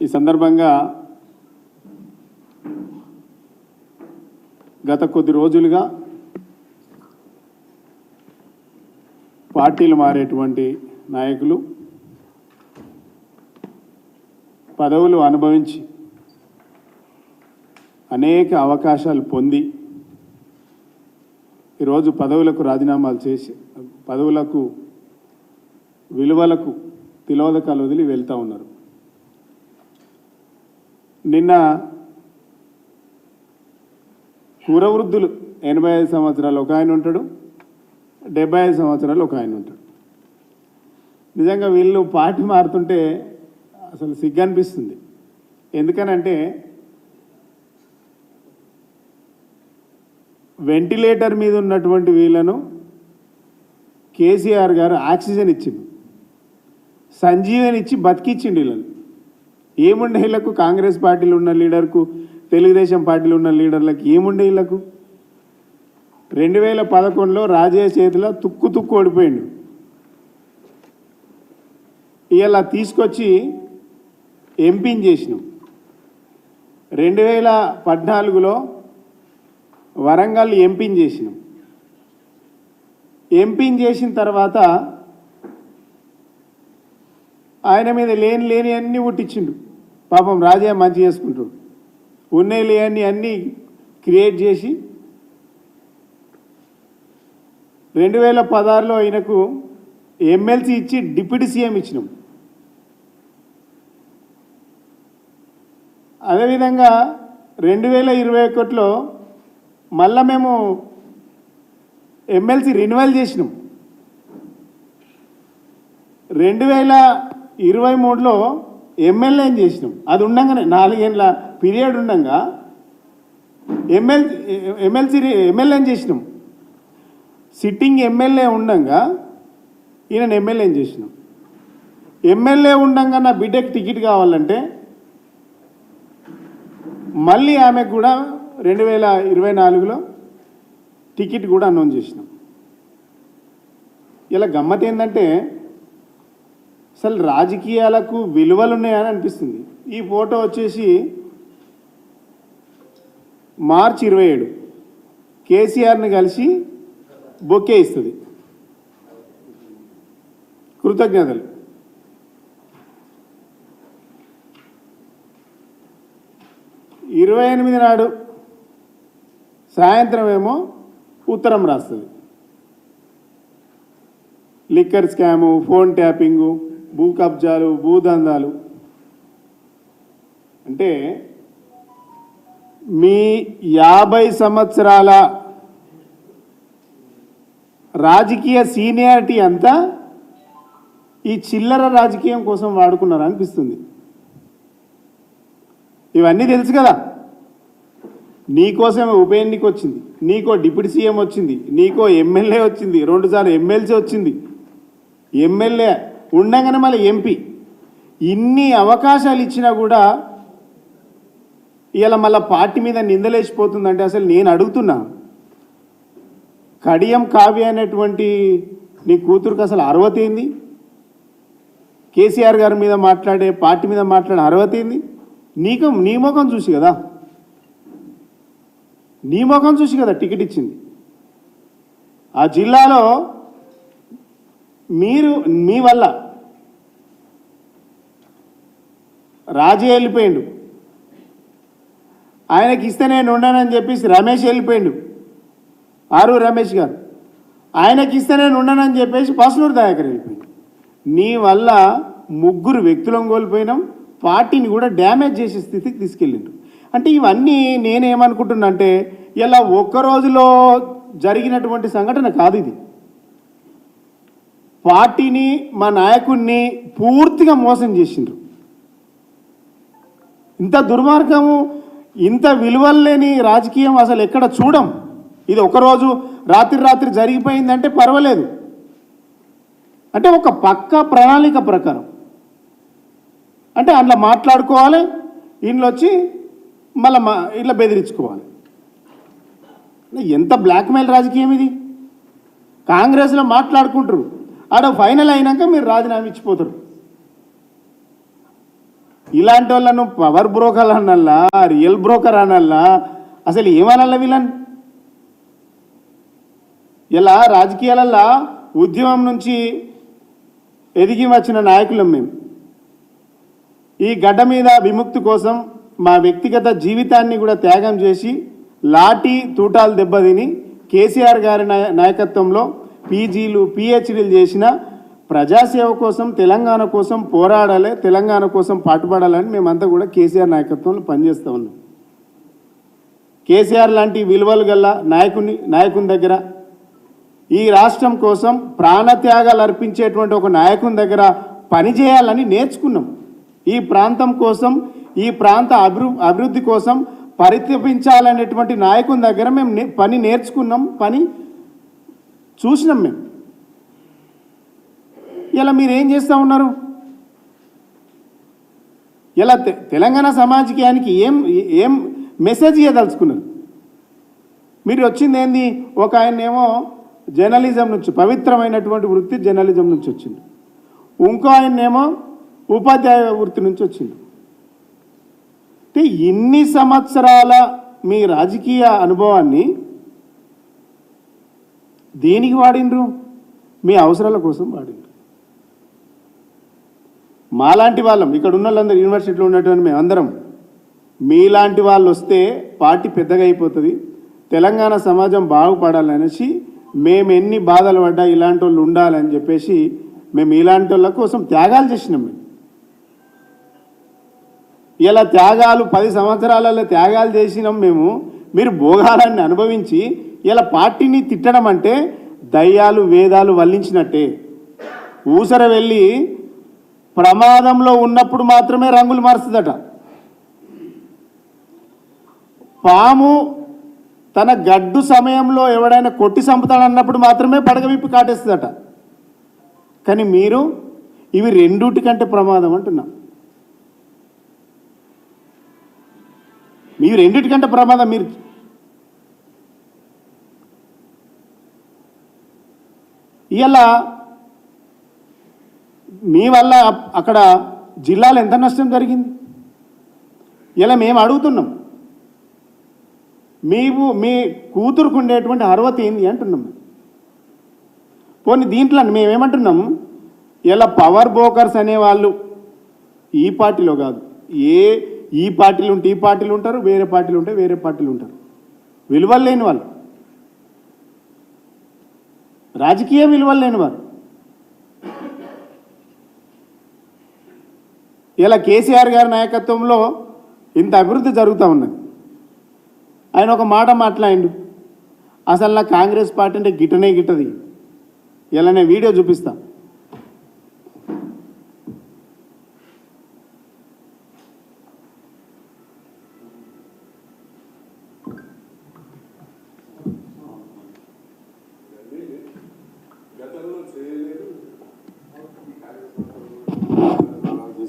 ఈ సందర్భంగా గత కొద్ది రోజులుగా పార్టీలు మారేటువంటి నాయకులు పదవులు అనుభవించి అనేక అవకాశాలు పొంది ఈరోజు పదవులకు రాజీనామాలు చేసి పదవులకు విలువలకు తిలోదకాలు వదిలి వెళ్తూ ఉన్నారు. నిన్న కురవృద్ధులు ఎనభై ఐదు సంవత్సరాలు ఒక ఆయన ఉంటాడు డెబ్బై ఐదు సంవత్సరాలు ఒక ఆయన ఉంటాడు. నిజంగా వీళ్ళు పార్టీ మారుతుంటే అసలు సిగ్గు అనిపిస్తుంది ఎందుకనంటే వెంటిలేటర్ మీద ఉన్నటువంటి వీళ్ళను కేసీఆర్ గారు ఆక్సిజన్ ఇచ్చిండు సంజీవని ఇచ్చి బతికిచ్చిండు వీళ్ళని. ఏముండే వీళ్ళకు కాంగ్రెస్ పార్టీలు ఉన్న లీడర్కు తెలుగుదేశం పార్టీలు ఉన్న లీడర్లకు ఏముండే వీళ్ళకు రెండు వేల పదకొండులో రాజయ్య చేతిలో తుక్కు తుక్కు ఓడిపోయిండు. ఇలా తీసుకొచ్చి ఎంపీని చేసినాం. రెండు వేల పద్నాలుగులో వరంగల్ ఎంపీని చేసినాం. ఎంపీని చేసిన తర్వాత ఆయన మీద లేని లేని అన్నీ పుట్టించిండు. పాపం రాజయ్య మంచి చేసుకుంటాడు. ఉన్నాయి లేని అన్నీ క్రియేట్ చేసి రెండు వేల పదహారులో ఆయనకు ఎమ్మెల్సీ ఇచ్చి డిప్యూటీ సీఎం ఇచ్చినాం. అదేవిధంగా రెండు వేల ఇరవై ఒకటిలో మళ్ళా మేము ఎమ్మెల్సీ రెన్యువల్ చేసినాం. రెండు వేల ఇరవై మూడులో ఎమ్మెల్యేని చేసినాం. అది ఉండగానే నాలుగేళ్ళ పీరియడ్ ఉండగా ఎమ్మెల్ ఎమ్మెల్సీ ఎమ్మెల్యేని చేసినాం. సిట్టింగ్ ఎమ్మెల్యే ఉండగా ఈయన ఎమ్మెల్యేని చేసినాం. ఎమ్మెల్యే ఉండగా నా బిడ్డకి టికెట్ కావాలంటే మళ్ళీ ఆమెకు కూడా రెండు వేల ఇరవై నాలుగులో టికెట్ కూడా అనౌన్స్ చేసినాం. ఇలా గమ్మత్ ఏంటంటే అసలు రాజకీయాలకు విలువలు ఉన్నాయని అనిపిస్తుంది. ఈ ఫోటో వచ్చేసి మార్చి ఇరవై ఏడు. కేసీఆర్ని కలిసి బొకే ఇస్తుంది. కృతజ్ఞతలు. ఇరవై ఎనిమిది నాడు సాయంత్రం ఏమో ఉత్తరం రాస్తుంది. లిక్కర్ స్కాము ఫోన్ ట్యాపింగు భూ కబ్జాలు భూదందాలు అంటే మీ యాభై సంవత్సరాల రాజకీయ సీనియారిటీ అంతా ఈ చిల్లర రాజకీయం కోసం వాడుకున్నారు అనిపిస్తుంది. ఇవన్నీ తెలుసు కదా. నీకోసం ఉప ఎన్నిక వచ్చింది. నీకో డిప్యూటీ సీఎం వచ్చింది. నీకో ఎమ్మెల్యే వచ్చింది. రెండుసార్లు ఎమ్మెల్సీ వచ్చింది. ఎమ్మెల్యే ఉండగానే మళ్ళీ ఎంపీ. ఇన్ని అవకాశాలు ఇచ్చినా కూడా ఇలా మళ్ళీ పార్టీ మీద నిందలేసిపోతుందంటే అసలు నేను అడుగుతున్నా. కడియం కావ్య అనేటువంటి నీ కూతురుకు అసలు అర్హత ఏంది? కేసీఆర్ గారి మీద మాట్లాడే పార్టీ మీద మాట్లాడే అర్హత ఏంది? నీకు నీ ముఖం చూసి కదా. నీ ముఖం చూసి కదా టికెట్ ఇచ్చింది. ఆ జిల్లాలో మీరు మీ వల్ల రాజే వెళ్ళిపోయిండు. ఆయనకి ఇస్తే నేను ఉండనని చెప్పేసి రమేష్ వెళ్ళిపోయిండు. ఆరు రమేష్ గారు. ఆయనకి ఇస్తే నేను ఉండనని చెప్పేసి పసునూరు దాయకర్ వెళ్ళిపోయింది నీ వల్ల ముగ్గురు వ్యక్తులను కోల్పోయినాం పార్టీని కూడా డ్యామేజ్ చేసే స్థితికి తీసుకెళ్ళిండు. అంటే ఇవన్నీ నేనేమనుకుంటున్నా అంటే ఇలా ఒక్క రోజులో జరిగినటువంటి సంఘటన కాదు ఇది. పార్టీని మా నాయకుడిని పూర్తిగా మోసం చేసిండ్రు. ఇంత దుర్మార్గము ఇంత విలువలు లేని రాజకీయం అసలు ఎక్కడ చూడం? ఇది ఒకరోజు రాత్రి రాత్రి జరిగిపోయిందంటే పర్వాలేదు. అంటే ఒక పక్క ప్రణాళిక ప్రకారం. అంటే అందులో మాట్లాడుకోవాలి ఇంట్లో వచ్చి మళ్ళీ ఇట్లా బెదిరించుకోవాలి. ఎంత బ్లాక్మెయిల్ రాజకీయం ఇది? కాంగ్రెస్లో మాట్లాడుకుంటారు. ఆడ ఫైనల్ అయినాక మీరు రాజీనామా ఇచ్చిపోతారు. ఇలాంటి వాళ్ళను పవర్ బ్రోకర్ అనల్లా రియల్ బ్రోకర్ అనల్లా అసలు ఏమనల్లా వీళ్ళని? ఇలా రాజకీయాలల్లో ఉద్యమం నుంచి ఎదిగి వచ్చిన నాయకులం మేము. ఈ గడ్డ మీద విముక్తి కోసం మా వ్యక్తిగత జీవితాన్ని కూడా త్యాగం చేసి లాఠీ తూటాలు దెబ్బతిని కేసీఆర్ గారి నాయ- నాయకత్వంలో పీజీలు పిహెచ్డీలు చేసిన ప్రజాసేవ కోసం తెలంగాణ కోసం పోరాడాలి తెలంగాణ కోసం పాటుపడాలని మేమంతా కూడా కేసీఆర్ నాయకత్వంలో పనిచేస్తూ ఉన్నాం. కేసీఆర్ లాంటి విలువలు గల నాయకుని నాయకుని దగ్గర ఈ రాష్ట్రం కోసం ప్రాణత్యాగాలు అర్పించేటువంటి ఒక నాయకుని దగ్గర పనిచేయాలని నేర్చుకున్నాం. ఈ ప్రాంతం కోసం ఈ ప్రాంత అభివృ అభివృద్ధి కోసం పరితపించాలనేటువంటి నాయకుని దగ్గర మేము నే- పని నేర్చుకున్నాం పని చూసినాం మేము. ఇలా మీరు ఏం చేస్తూ ఉన్నారు? ఇలా తె- తెలంగాణ సమాజకానికి ఏం ఏం మెసేజ్ ఇవ్వదలుచుకున్నారు మీరు వచ్చింది ఏంది? ఒక ఆయనేమో జర్నలిజం నుంచి పవిత్రమైనటువంటి వృత్తి జర్నలిజం నుంచి వచ్చింది ఇంకో ఆయనేమో ఉపాధ్యాయ వృత్తి నుంచి వచ్చింది అంటే ఇన్ని సంవత్సరాల మీ రాజకీయ అనుభవాన్ని దేనికి వాడిండ్రు? మీ అవసరాల కోసం వాడిండ్రు. మాలాంటి వాళ్ళం. ఇక్కడ ఉన్న వాళ్ళందరూ యూనివర్సిటీలో ఉన్నటువంటి మేమందరం మీలాంటి వాళ్ళు వస్తే పార్టీ పెద్దగా అయిపోతుంది. తెలంగాణ సమాజం బాగుపడాలనేసి మేము ఎన్ని బాధలు పడ్డా ఇలాంటి వాళ్ళు ఉండాలని చెప్పేసి మేము ఇలాంటి వాళ్ళ కోసం త్యాగాలు చేసినాం మేము. ఇలా త్యాగాలు పది సంవత్సరాలలో త్యాగాలు చేసినాం మేము. మీరు భోగాలన్నీ అనుభవించి ఇలా పార్టీని తిట్టడం అంటే దయ్యాలు వేదాలు వల్లించినట్టే. ఊసర వెళ్ళి ప్రమాదంలో ఉన్నప్పుడు మాత్రమే రంగులు మారుస్తుందట. పాము తన గడ్డు సమయంలో ఎవడైనా కొట్టి చంపుతాడన్నప్పుడు మాత్రమే పడగ విప్పి కాటేస్తుందట. కానీ మీరు ఇవి రెండుటి కంటే ప్రమాదం అంటున్నా. మీరు రెండిటికంటే ప్రమాదం మీరు ఇలా మీ వల్ల అక్కడ జిల్లాలో ఎంత నష్టం జరిగింది? ఇలా మేము అడుగుతున్నాం. మీకు మీ కూతురుకు ఉండేటువంటి అర్హత ఏంది అంటున్నాం. పోనీ దీంట్లో మేమేమంటున్నాం? ఇలా పవర్ బ్రోకర్స్ అనేవాళ్ళు ఈ పార్టీలో కాదు. ఏ ఈ పార్టీలు ఉంటే ఈ పార్టీలు ఉంటారు వేరే పార్టీలు ఉంటే వేరే పార్టీలు ఉంటారు. విలువలు లేని వాళ్ళు. రాజకీయ విలువలు లేని వారు ఇలా కేసీఆర్ గారి నాయకత్వంలో ఇంత అభివృద్ధి జరుగుతూ ఉన్నది. ఆయన ఒక మాట మాట్లాడిండు. అసలు నా కాంగ్రెస్ పార్టీ అంటే గిట్టనే గిట్టది. ఇలా నేను వీడియో చూపిస్తాను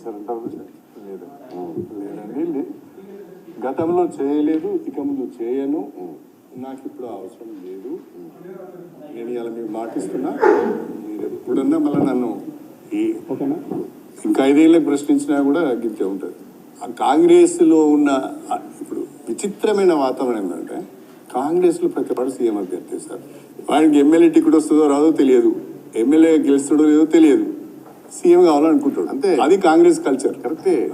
చేశారంటారు లేదు. లేదండి గతంలో చేయలేదు ఇక ముందు చేయను. నాకు ఇప్పుడు అవసరం లేదు. నేను ఇలా మీకు మాటిస్తున్నా. మీరు ఎప్పుడన్నా మళ్ళీ నన్ను ఓకేనా? ఇంకా ఐదేళ్ళకి ప్రశ్నించినా కూడా గిట్టే ఉంటుంది. ఆ కాంగ్రెస్లో ఉన్న ఇప్పుడు విచిత్రమైన వాతావరణం ఏంటంటే కాంగ్రెస్లో ప్రతి వాడు సీఎం అభ్యర్థి సార్ వాడికి ఎమ్మెల్యే టికెట్ వస్తుందో రాదో తెలియదు. ఎమ్మెల్యే గెలుస్తాడో లేదో తెలియదు. సీఎం కావాలనుకుంటాడు. అంతే. అది కాంగ్రెస్ కల్చర్. కరెక్టే.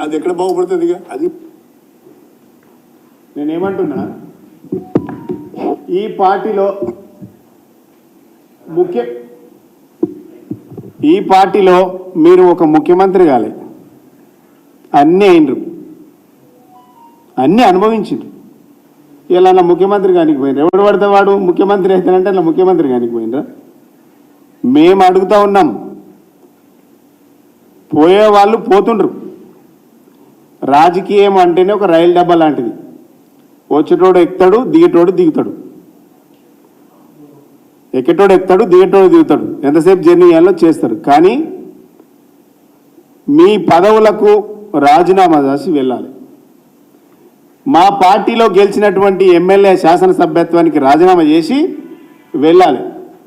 అది ఎక్కడ బాగుపడుతుంది అది నేనేమంటున్నా ఈ పార్టీలో ముఖ్య ఈ పార్టీలో మీరు ఒక ముఖ్యమంత్రి కాలే. అన్నీ అయినరు. అన్నీ అనుభవించిండ్రు. ఇలా నా ముఖ్యమంత్రి కానికి పోయినరు? ఎవడు పడితే వాడు ముఖ్యమంత్రి అవుతానంటే నా ముఖ్యమంత్రి కానికి పోయినరా? మేము అడుగుతా ఉన్నాం. పోయే వాళ్ళు పోతుండ్రు. రాజకీయం అంటేనే ఒక రైలు డబ్బా లాంటిది. వచ్చేటోడు ఎక్కుతాడు దిగేటోడు దిగుతాడు. ఎక్కేటోడు ఎక్కుతాడు దిగేటోడు దిగుతాడు. ఎంతసేపు జర్నీ చేయాలో చేస్తారు. కానీ మీ పదవులకు రాజీనామా చేసి వెళ్ళాలి. మా పార్టీలో గెలిచినటువంటి ఎమ్మెల్యే శాసనసభ్యత్వానికి రాజీనామా చేసి వెళ్ళాలి.